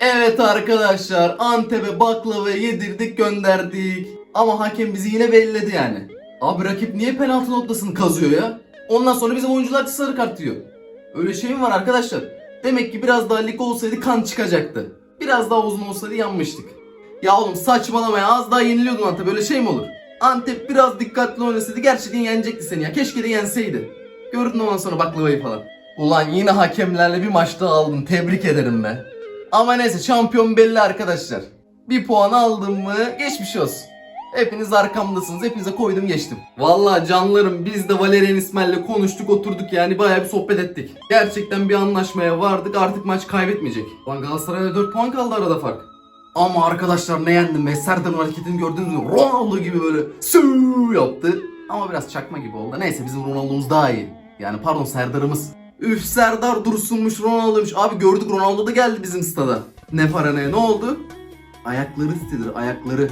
Evet arkadaşlar Antep'e baklava yedirdik gönderdik. Ama hakem bizi yine belledi yani. Abi rakip niye penaltı noktasını kazıyor ya? Ondan sonra bizim oyuncular sarı kart diyor. Öyle şey mi var arkadaşlar? Demek ki biraz daha lig olsaydı kan çıkacaktı. Biraz daha uzun olsaydı yanmıştık. Ya oğlum saçmalama ya az daha yeniliyordun Antep öyle şey mi olur? Antep biraz dikkatli oynasaydı gerçekten yenecekti seni ya. Keşke de yenseydi. Gördün ondan sonra baklavayı falan. Ulan yine hakemlerle bir maçta aldım. Tebrik ederim be. Ama neyse şampiyon belli arkadaşlar. Bir puan aldım mı geçmiş olsun. Hepiniz arkamdasınız. Hepinize koydum geçtim. Vallahi canlarım biz de Valerian İsmail'le konuştuk oturduk yani bayağı bir sohbet ettik. Gerçekten bir anlaşmaya vardık artık maç kaybetmeyecek. Lan Galatasaray'la 4 puan kaldı arada fark. Ama arkadaşlar ne yendim be Serdar'ın hareketini gördünüz mü? Ronaldo gibi böyle suu yaptı. Ama biraz çakma gibi oldu. Neyse bizim Ronaldo'muz daha iyi. Yani pardon Serdar'ımız. Üf Serdar Dursun'muş Ronaldo'muş. Abi gördük Ronaldo da geldi bizim stada. Ne para ne oldu? Ayakları istedir ayakları.